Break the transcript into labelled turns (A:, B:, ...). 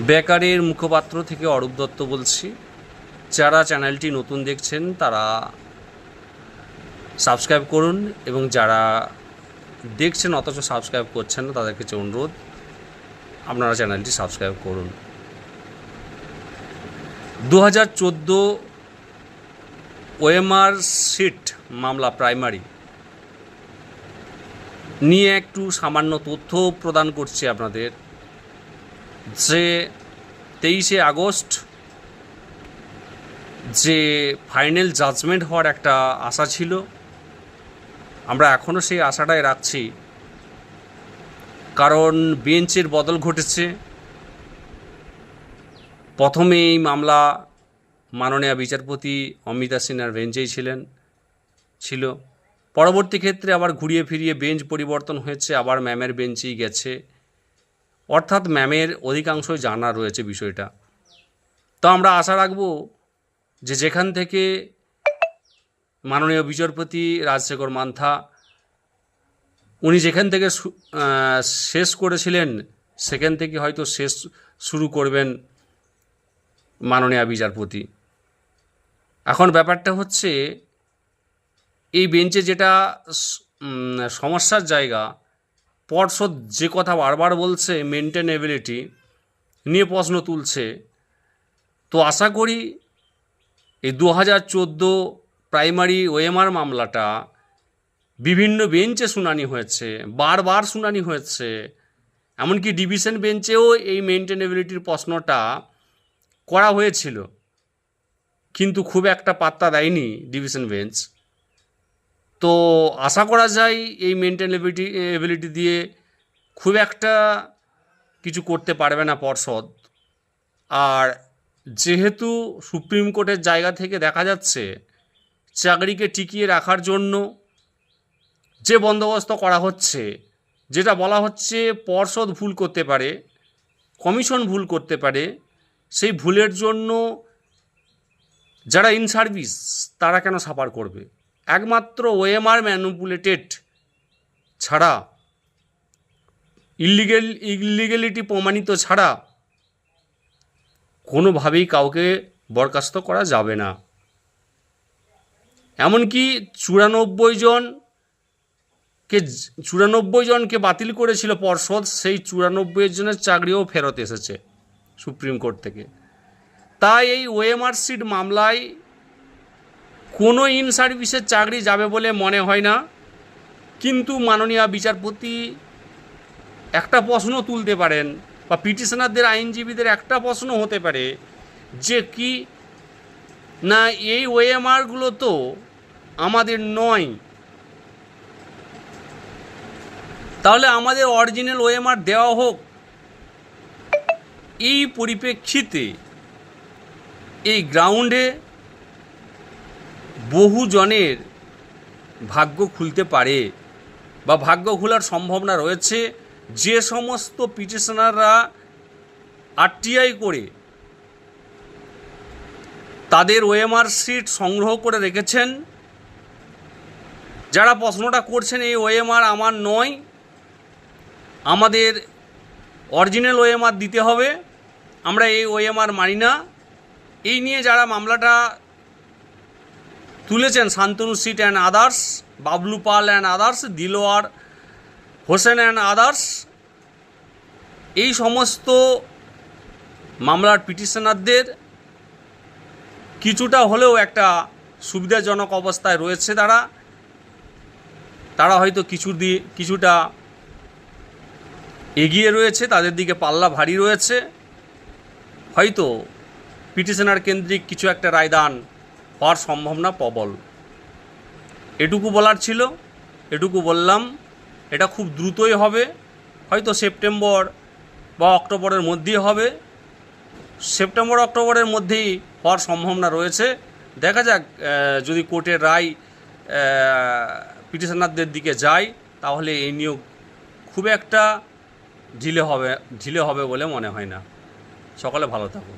A: বেকারের মুখপাত্র থেকে অরূপ দত্ত বলছি। যারা চ্যানেলটি নতুন দেখছেন, তারা সাবস্ক্রাইব করুন এবং যারা দেখছেন অথচ সাবস্ক্রাইব করছেন না, তাদের কাছে অনুরোধ, আপনারা চ্যানেলটি সাবস্ক্রাইব করুন। দু হাজার চোদ্দ ওএমআর সিট মামলা প্রাইমারি নিয়ে একটু সামান্য তথ্য প্রদান করছি আপনাদের। যে তেইশে আগস্ট যে ফাইনাল জাজমেন্ট হওয়ার একটা আশা ছিল, আমরা এখনও সেই আশাটাই রাখছি। কারণ বেঞ্চের বদল ঘটেছে। প্রথমে এই মামলা মাননীয় বিচারপতি অমিতা সিনহার বেঞ্চেই ছিলেন, ছিল। পরবর্তী ক্ষেত্রে আবার ঘুরিয়ে ফিরিয়ে বেঞ্চ পরিবর্তন হয়েছে, আবার ম্যামের বেঞ্চেই গেছে। অর্থাৎ ম্যামের অধিকাংশই জানা রয়েছে বিষয়টা। তো আমরা আশা রাখব যে যেখান থেকে মাননীয় বিচারপতি রাজশেখর মান্থা উনি যেখান থেকে শেষ করেছিলেন, সেখান থেকে হয়তো শেষ শুরু করবেন মাননীয় বিচারপতি। এখন ব্যাপারটা হচ্ছে, এই বেঞ্চে যেটা সমস্যার জায়গা পর্ষদ যে কথা বারবার বলছে মেনটেনেবিলিটি নিয়ে প্রশ্ন তুলছে, তো আশা করি এই দু হাজার চোদ্দ প্রাইমারি ওএমআর মামলাটা বিভিন্ন বেঞ্চে শুনানি হয়েছে, বারবার শুনানি হয়েছে, এমনকি ডিভিশন বেঞ্চেও এই মেনটেনেবিলিটির প্রশ্নটা করা হয়েছিল, কিন্তু খুব একটা পাত্তা দেয়নি ডিভিশন বেঞ্চ তো আশা করা যায় এই মেনটেনেবিলিটি এবিলিটি দিয়ে খুব একটা কিছু করতে পারবে না পর্ষদ। আর যেহেতু সুপ্রিম কোর্টের জায়গা থেকে দেখা যাচ্ছে চাকরিকে টিকিয়ে রাখার জন্য যে বন্দোবস্ত করা হচ্ছে, যেটা বলা হচ্ছে পর্ষদ ভুল করতে পারে, কমিশন ভুল করতে পারে, সেই ভুলের জন্য যারা ইন সার্ভিস তারা কেন সাফার করবে? একমাত্র ওএমআর ম্যানুপুলেটেড ছাড়া ইলিগেল ইলিগেলিটি প্রমাণিত ছাড়া কোনোভাবেই কাউকে বরখাস্ত করা যাবে না। এমনকি চুরানব্বই জনকে চুরানব্বই জনকে বাতিল করেছিল পর্ষদ, সেই চুরানব্বই জনের চাকরিও ফেরত এসেছে সুপ্রিম কোর্ট থেকে। তাই এই ওএমআর সিট মামলায় কোনো ইন সার্ভিসের চাকরি যাবে বলে মনে হয় না। কিন্তু মাননীয় বিচারপতি একটা প্রশ্ন তুলতে পারেন বা পিটিশনারদের, আইনজীবীদের একটা প্রশ্ন হতে পারে যে কি, না এই ওএমআরগুলো তো আমাদের নয়। তাহলে আমাদের অরিজিনাল ওএমআর দেওয়া হোক। এই পরিপ্রেক্ষিতে এই গ্রাউন্ডে বহু জনের ভাগ্য খুলতে পারে বা ভাগ্য খোলার সম্ভাবনা রয়েছে। যে সমস্ত পিটিশনাররা আরটিআই করে তাদের ওএমআর সিট সংগ্রহ করে রেখেছেন, যারা প্রশ্নটা করছেন এই ওএমআর আমার নয়, আমাদের অরিজিনাল ওএমআর দিতে হবে, আমরা এই ওএমআর মানি না। এই নিয়ে যারা মামলাটা তুলেছেন Shantanu Sit and others, Bablu Pal and others, Dilowar Hossain and others. এই সমস্ত মামলার পিটিশনারদের কিছুটা হলেও একটা সুবিধাজনক অবস্থায় রয়েছে তারা। তারা হয়তো কিছু দিয়ে কিছুটা এগিয়ে রয়েছে, তাদের দিকে পাল্লা ভারী রয়েছে। হয়তো পিটিশনার কেন্দ্রিক কিছু একটা রায়দান হওয়ার সম্ভাবনা প্রবল। এটুকু বলার ছিল, এটুকু বললাম, এটা খুব দ্রুতই হবে, হয়তো সেপ্টেম্বর বা অক্টোবরের মধ্যেই হবে। সেপ্টেম্বর, অক্টোবরের মধ্যেই হওয়ার সম্ভাবনা রয়েছে। দেখা যাক যদি কোর্টের রায় পিটিশনারদের দিকে যায় তাহলে এই নিয়োগ খুব একটা ঢিলে হবে ঢিলে হবে বলে মনে হয় না। সকলে ভালো থাকুন।